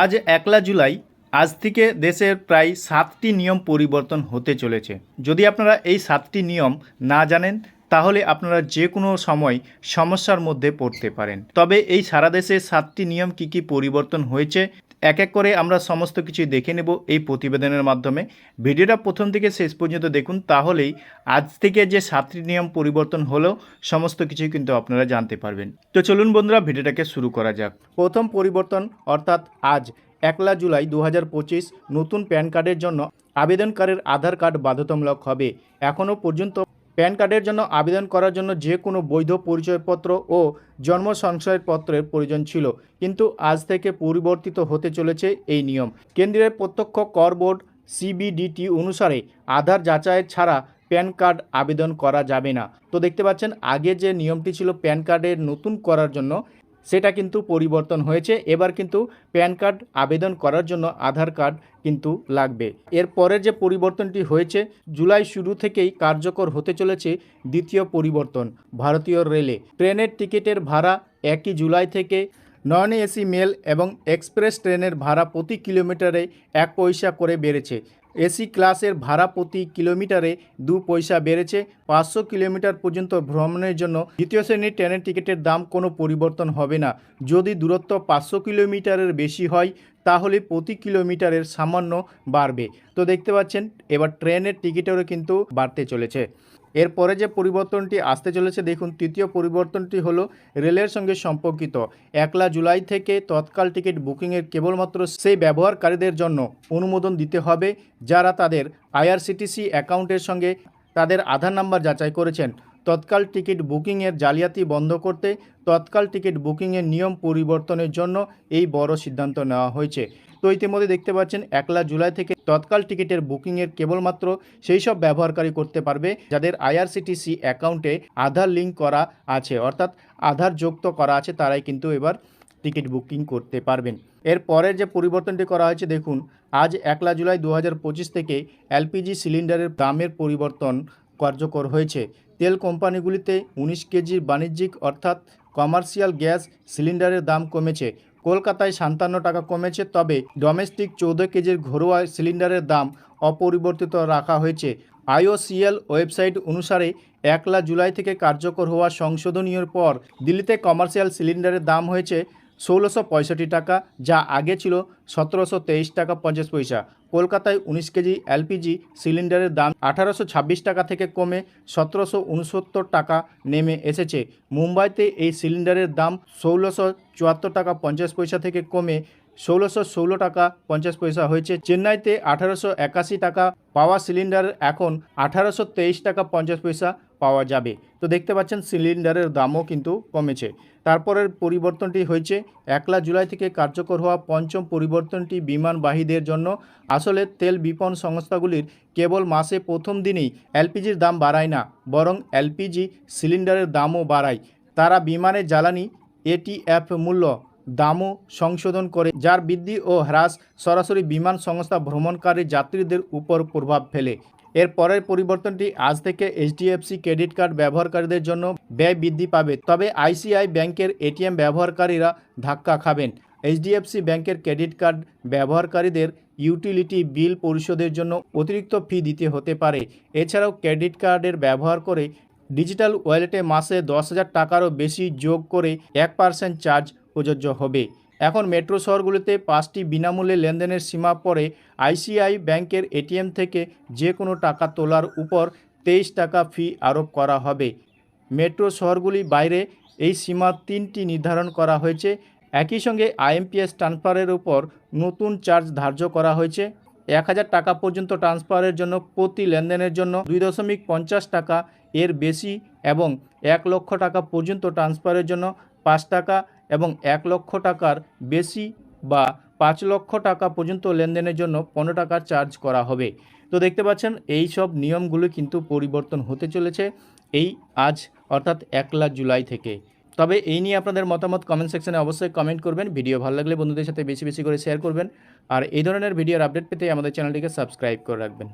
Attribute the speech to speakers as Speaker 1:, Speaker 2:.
Speaker 1: আজ একলা জুলাই, আজ থেকে দেশের প্রায় সাতটি নিয়ম পরিবর্তন হতে চলেছে। যদি আপনারা এই সাতটি নিয়ম না জানেন, তাহলে আপনারা যে কোনো সময় সমস্যার মধ্যে পড়তে পারেন। তবে এই সারা দেশে সাতটি নিয়ম কি কি পরিবর্তন হয়েছে এক এক করে আমরা সমস্ত কিছু দেখে নেব এই প্রতিবেদনের মাধ্যমে। ভিডিওটা প্রথম থেকে শেষ পর্যন্ত দেখুন, তাহলেই আজ থেকে যে সাতটি নিয়ম পরিবর্তন হলো, সমস্ত কিছুই কিন্তু আপনারা জানতে পারবেন। তো চলুন বন্ধুরা, ভিডিওটাকে শুরু করা যাক। প্রথম পরিবর্তন, অর্থাৎ আজ, একলা জুলাই দু হাজার পঁচিশ, নতুন প্যান কার্ডের জন্য আবেদনকারীর আধার কার্ড বাধ্যতামূলক হবে। এখনও পর্যন্ত প্যান কার্ডের জন্য আবেদন করার জন্য যে কোনো বৈধ পরিচয়পত্র ও জন্ম সংশয়পত্রের প্রয়োজন ছিল, কিন্তু আজ থেকে পরিবর্তিত হতে চলেছে এই নিয়ম। কেন্দ্রের প্রত্যক্ষ কর বোর্ড সিবিডিটি অনুসারে আধার যাচাই ছাড়া প্যান কার্ড আবেদন করা যাবে না। তো দেখতে পাচ্ছেন, আগে যে নিয়মটি ছিল প্যান কার্ডের নতুন করার জন্য সেটা কিন্তু পরিবর্তন হয়েছে। এবার কিন্তু প্যান কার্ড আবেদন করার জন্য আধার কার্ড কিন্তু লাগবে। এর পরের যে পরিবর্তনটি হয়েছে, জুলাই শুরু থেকেই কার্যকর হতে চলেছে দ্বিতীয় পরিবর্তন, ভারতীয় রেলে। ট্রেনের টিকিটের ভাড়া একই জুলাই থেকে। নন এসি মেল এবং এক্সপ্রেস ট্রেনের ভাড়া প্রতি কিলোমিটারে এক পয়সা করে বেড়েছে। এসি ক্লাসের ভাড়া প্রতি কিলোমিটারে দু পয়সা বেড়েছে। পাঁচশো কিলোমিটার পর্যন্ত ভ্রমণের জন্য দ্বিতীয় শ্রেণির ট্রেনের টিকিটের দাম কোনো পরিবর্তন হবে না। যদি দূরত্ব পাঁচশো কিলোমিটারের বেশি হয়, তাহলে প্রতি কিলোমিটারের সামান্য বাড়বে। তো দেখতে পাচ্ছেন, এবার ট্রেনের টিকিটেরও কিন্তু বাড়তে চলেছে। এরপরে যে পরিবর্তনটি আসতে চলেছে, দেখুন, তৃতীয় পরিবর্তনটি হলো রেলের সঙ্গে সম্পর্কিত। একলা জুলাই থেকে তৎকাল টিকিট বুকিংয়ের কেবলমাত্র সেই ব্যবহারকারীদের জন্য অনুমোদন দিতে হবে, যারা তাদের আইআরসিটিসি অ্যাকাউন্টের সঙ্গে তাদের আধার নাম্বার যাচাই করেছেন। তৎকাল টিকিট বুকিংয়ের জালিয়াতি বন্ধ করতে তৎকাল টিকিট বুকিংয়ের নিয়ম পরিবর্তনের জন্য এই বড় সিদ্ধান্ত নেওয়া হয়েছে। তো ইতিমধ্যে দেখতে পাচ্ছেন একলা জুলাই থেকে তৎকাল টিকিটের বুকিংয়ের কেবলমাত্র সেই সব ব্যবহারকারী করতে পারবে, যাদের আইআরসিটিসি অ্যাকাউন্টে আধার লিঙ্ক করা আছে, অর্থাৎ আধার যুক্ত করা আছে, তারাই কিন্তু এবার টিকিট বুকিং করতে পারবেন। এর পরের যে পরিবর্তনটি করা হয়েছে, দেখুন, আজ একলা জুলাই দু হাজার পঁচিশ থেকে এলপিজি সিলিন্ডারের দামের পরিবর্তন কার্যকর হয়েছে। তেল কোম্পানিগুলিতে উনিশ কেজির বাণিজ্যিক, অর্থাৎ কমার্শিয়াল গ্যাস সিলিন্ডারের দাম কমেছে। কলকাতায় সান্তান্ন টাকা কমেছে, তবে ডোমেস্টিক চৌদ্দ কেজির ঘরোয়া সিলিন্ডারের দাম অপরিবর্তিত রাখা হয়েছে। আইওসিএল ওয়েবসাইট অনুসারে একলা জুলাই থেকে কার্যকর হওয়া সংশোধনীয় পর দিল্লিতে কমার্শিয়াল সিলিন্ডারের দাম হয়েছে ষোলোশো পঁয়ষট্টি টাকা, যা আগে ছিল সতেরোশো তেইশ টাকা পঞ্চাশ পয়সা। কলকাতায় উনিশ কেজি এলপিজি সিলিন্ডারের দাম আঠারোশো ছাব্বিশ টাকা থেকে কমে সতেরোশো উনসত্তর টাকা নেমে এসেছে। মুম্বাইতে এই সিলিন্ডারের দাম ষোলোশো চুয়াত্তর টাকা পঞ্চাশ পয়সা থেকে কমে ষোলোশো ষোলো টাকা পঞ্চাশ পয়সা হয়েছে। চেন্নাইতে আঠারোশো একাশি টাকা পাওয়া সিলিন্ডার এখন আঠারোশো তেইশ টাকা পঞ্চাশ পয়সা পাওয়া যাবে। তো দেখতে পাচ্ছেন সিলিন্ডারের দামও কিন্তু কমেছে। তারপরের পরিবর্তনটি হয়েছে, একলা জুলাই থেকে কার্যকর হওয়া পঞ্চম পরিবর্তনটি বিমানবাহীদের জন্য। আসলে তেল বিপণ সংস্থাগুলির কেবল মাসে প্রথম দিনেই এলপিজির দাম বাড়ায় না, বরং এলপিজি সিলিন্ডারের দামও বাড়ায়। তারা বিমানের জ্বালানি, এটিএফ মূল্য, দামও সংশোধন করে, যার বৃদ্ধি ও হ্রাস সরাসরি বিমান সংস্থা ভ্রমণকারী যাত্রীদের উপর প্রভাব ফেলে। এর পরের পরিবর্তনটি আজ থেকে এইচডিএফসি ক্রেডিট কার্ড ব্যবহারকারীদের জন্য ব্যয় বৃদ্ধি পাবে। তবে আইসিআই ব্যাংকের এটিএম ব্যবহারকারীরা ধাক্কা খাবেন। এইচডিএফসি ব্যাংকের ক্রেডিট কার্ড ব্যবহারকারীদের ইউটিলিটি বিল পরিশোধের জন্য অতিরিক্ত ফি দিতে হতে পারে। এছাড়াও ক্রেডিট কার্ডের ব্যবহার করে ডিজিটাল ওয়ালেটে মাসে দশ হাজার টাকারও বেশি যোগ করে এক পার্সেন্ট চার্জ প্রযোজ্য হবে। এখন মেট্রো শহরগুলিতে পাঁচটি বিনামূল্যে লেনদেনের সীমা পরে আইসিআই ব্যাংকের এটিএম থেকে যে কোনো টাকা তোলার উপর তেইশ টাকা ফি আরোপ করা হবে। মেট্রো শহরগুলি বাইরে এই সীমা তিনটি নির্ধারণ করা হয়েছে। একই সঙ্গে আইএমপিএস ট্রান্সফারের উপর নতুন চার্জ ধার্য করা হয়েছে। এক হাজার টাকা পর্যন্ত ট্রান্সফারের জন্য প্রতি লেনদেনের জন্য দুই দশমিক পঞ্চাশ টাকা এর বেশি এবং এক লক্ষ টাকা পর্যন্ত ট্রান্সফারের জন্য পাঁচ টাকা এবং এক লক্ষ টাকার বেশি বা পাঁচ লক্ষ টাকা পর্যন্ত লেনদেনের জন্য পনেরো টাকা চার্জ করা হবে। তো দেখতে পাচ্ছেন, এই সব নিয়মগুলো কিন্তু পরিবর্তন হতে চলেছে এই আজ, অর্থাৎ একলা জুলাই থেকে। তবে এই নিয়ে আপনাদের মতামত কমেন্ট সেকশনে অবশ্যই কমেন্ট করবেন। ভিডিও ভালো লাগলে বন্ধুদের সাথে বেশি বেশি করে শেয়ার করবেন। আর এই ধরনের ভিডিওর আপডেট পেতে আমাদের চ্যানেলটিকে সাবস্ক্রাইব করে রাখবেন।